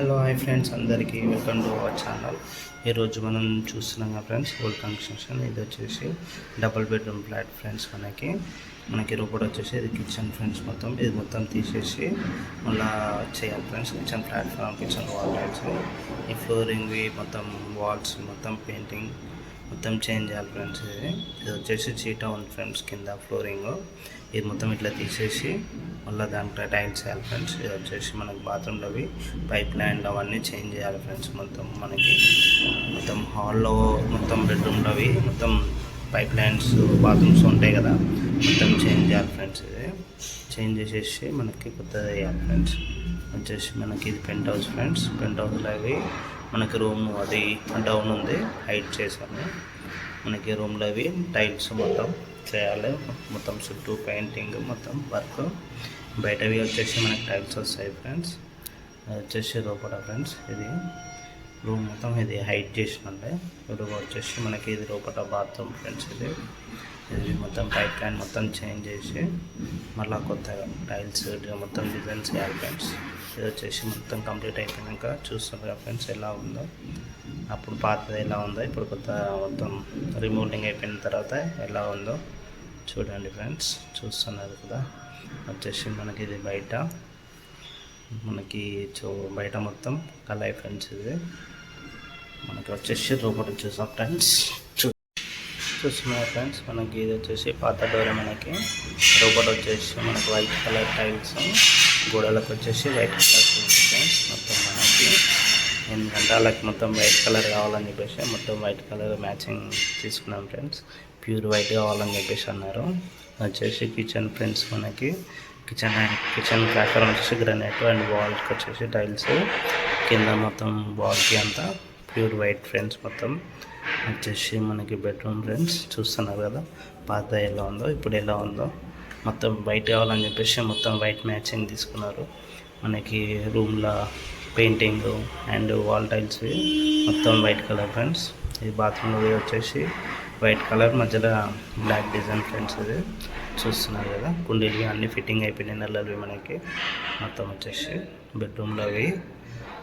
Hello hi friends అందరికీ welcome to our channel. ఈరోజు మనం చూస్తున్నాం కదా ఫ్రెండ్స్ ఓల్డ్ కన్స్ట్రక్షన్ ఇది వచ్చేసి డబుల్ బెడ్రూమ్ ఫ్లాట్ ఫ్రెండ్స్ మనకి. మనకి రూపడ్ వచ్చేసి ఇది కిచెన్ ఫ్రెండ్స్ మొత్తం. ఇది మొత్తం తీసేసి మళ్ళా చేయాలి friends. Kitchen platform kitchen wall friends ఈ ఫ్లోరింగ్వి మొత్తం వాల్స్ మొత్తం పెయింటింగ్ మొత్తం చేంజ్ చేయాలి ఫ్రెండ్స్ ఇది ఇది వచ్చేసి చీటా ఉంది ఫ్రెండ్స్ కింద ఫ్లోరింగ్ ఇది మొత్తం ఇట్లా తీసేసి మళ్ళీ దాంట్లో టైల్స్ వేయాలి ఫ్రెండ్స్ ఇది వచ్చేసి మనకి బాత్రూమ్లో అవి పైప్ లైన్లు అవన్నీ చేంజ్ చేయాలి ఫ్రెండ్స్ మొత్తం మనకి మొత్తం హాల్లో మొత్తం బెడ్రూమ్లో అవి మొత్తం పైప్ లైన్స్ బాత్రూమ్స్ ఉంటాయి కదా మొత్తం చేంజ్ చేయాలి ఫ్రెండ్స్. ఇది చేంజ్ చేసేసి మనకి కొత్తది వేయాలి ఫ్రెండ్స్. వచ్చేసి మనకి ఇది పెంట్ హౌస్ ఫ్రెండ్స్. పెంట్ హౌస్లో అవి మనకి రూమ్ అది డౌన్ ఉంది హైట్ చేసాము మనకి రూమ్లో అవి టైల్స్ మొత్తం చేయాలి. మొత్తం చుట్టూ పెయింటింగ్ మొత్తం వర్క్. బయటవి వచ్చేసి మనకి టైల్స్ వస్తాయి ఫ్రెండ్స్. వచ్చేసి లోపల ఫ్రెండ్స్ ఇది. రూమ్ మొత్తం ఇది హైట్ చేసినట్టే. రూమ్ వచ్చేసి మనకి ఇది లోపల బాత్రూమ్ ఫ్రెండ్స్ ఇది. ఇది మొత్తం పైప్ లైన్ మొత్తం చేంజ్ చేసి మళ్ళీ కొత్తగా టైల్స్ మొత్తం డిజైన్స్ వేయాలి ఫ్రెండ్స్ ఇది వచ్చేసి మొత్తం కంప్లీట్ అయిపోయాక చూస్తున్నారు ఫ్రెండ్స్ ఎలా ఉందో. అప్పుడు పాతది ఎలా ఉందో ఇప్పుడు కొత్త మొత్తం రిమూవింగ్ అయిపోయిన తర్వాత ఎలా ఉందో చూడండి ఫ్రెండ్స్. చూస్తున్నారు కదా. వచ్చేసి మనకి ఇది బయట మనకి చూ బయట మొత్తం కలర్ ఫ్రెండ్స్ ఇది మనకి వచ్చేసి రోబోట్ వచ్చేసాం ఫ్రెండ్స్. చూ చూస్తున్నారు ఫ్రెండ్స్ మనకి ఇది వచ్చేసి పాత డోర్ మనకి. రోబోట్ వచ్చేసి మనకి వైట్ కలర్ టైల్స్ గోడలకు వచ్చేసి వైట్ కలర్ ఫ్రెండ్స్ మొత్తం మనకి. ఎందుకంటే వాళ్ళకి మొత్తం వైట్ కలర్ కావాలని చెప్పేసి మొత్తం వైట్ కలర్ మ్యాచింగ్ తీసుకున్నాం ఫ్రెండ్స్. ప్యూర్ వైట్ కావాలని చెప్పేసి అన్నారు. వచ్చేసి కిచెన్ ఫ్రెండ్స్ మనకి. కిచెన్ కిచెన్ ప్లాట్ఫామ్ వచ్చేసి గ్రనైట్ అండ్ వాల్కి వచ్చేసి టైల్స్ కింద మొత్తం వాల్కి అంతా ప్యూర్ వైట్ ఫ్రెండ్స్ మొత్తం. వచ్చేసి మనకి బెడ్రూమ్ ఫ్రెండ్స్ చూస్తున్నారు కదా. పాత ఎలా ఉందో ఇప్పుడు ఎలా ఉందో. మొత్తం వైట్ కావాలని చెప్పేసి మొత్తం వైట్ మ్యాచింగ్ తీసుకున్నారు. మనకి రూమ్లో పెయింటింగ్ అండ్ వాల్ టైల్స్ మొత్తం వైట్ కలర్ ఫ్రెండ్స్ ఈ బాత్రూమ్ వచ్చేసి వైట్ కలర్ మధ్యలో బ్లాక్ డిజైన్ ఫ్రెండ్స్ ఇది. చూస్తున్నారు కదా కుండీలు అన్ని ఫిట్టింగ్ అయిపోయినాయి నల్లవి మనకి. మొత్తం వచ్చేసి బెడ్రూమ్లో అవి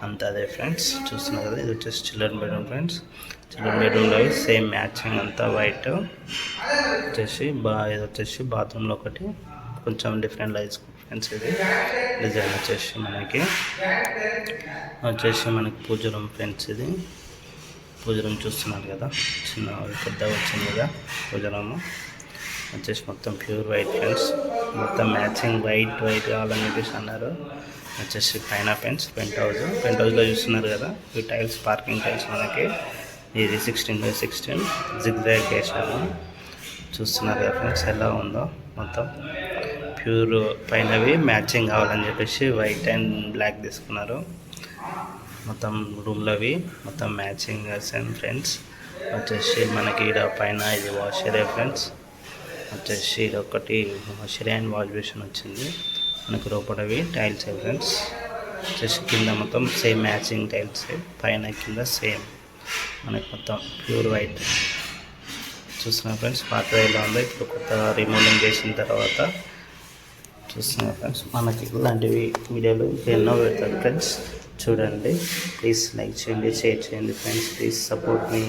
అంతా అదే ఫ్రెండ్స్ చూస్తున్నారు కదా ఇది వచ్చేసి చిల్డ్రన్ బెడ్రూమ్ ఫ్రెండ్స్. చిల్డ్రన్ బెడ్రూమ్లో సేమ్ మ్యాచింగ్ అంతా వైట్. వచ్చేసి బా ఇది వచ్చేసి బాత్రూంలో ఒకటి. కొంచెం డిఫరెంట్ లైట్స్ ఫ్రెండ్స్ ఇది. డిజైన్ వచ్చేసి మనకి. వచ్చేసి మనకి పూజ రూమ్ ఫ్రెండ్స్ ఇది. పూజ చూస్తున్నారు కదా. చిన్న పెద్దగా వచ్చింది కదా పూజ వచ్చేసి మొత్తం ప్యూర్ వైట్ పెన్స్ మొత్తం మ్యాచింగ్ వైట్ వైట్ కావాలని చెప్పేసి అన్నారు. వచ్చేసి పైన పెన్స్ పెంట్ హౌస్ పెంట్ హౌస్లో చూస్తున్నారు కదా. ఈ టైల్స్ పార్కింగ్ టైల్స్ మనకి. ఇది సిక్స్టీన్ బై సిక్స్టీన్ జిగ్జాగ్ వేసాము చూస్తున్నారు కదా ఫ్రెండ్స్ ఎలా ఉందో మొత్తం. ప్యూర్ పైనవి మ్యాచింగ్ కావాలని చెప్పేసి వైట్ అండ్ బ్లాక్ తీసుకున్నారు. మొత్తం రూమ్లోవి మొత్తం మ్యాచింగ్ సేమ్ ఫ్రెండ్స్ వచ్చేసి మనకి ఇక్కడ పైన ఇది వాషరే ఫ్రెండ్స్ వచ్చేసి ఇది ఒకటి వాషరే అండ్ వాష్ బేషన్ వచ్చింది. మనకి లోపలవి టైల్స్ ఫ్రెండ్స్ వచ్చేసి కింద మొత్తం సేమ్ మ్యాచింగ్ టైల్స్ పైన కింద సేమ్ మనకి మొత్తం ప్యూర్ వైట్ చూస్తున్నాం ఫ్రెండ్స్ పాత ఎలా ఉందో ఇప్పుడు కొత్త రిమూవింగ్ చేసిన తర్వాత చూస్తున్నారు ఫ్రెండ్స్ మనకి ఇలాంటివి వీడియోలు ఎన్నో పెడతారు ఫ్రెండ్స్ చూడండి. ప్లీజ్ లైక్ చేయండి షేర్ చేయండి ఫ్రెండ్స్ ప్లీజ్ సపోర్ట్ మీ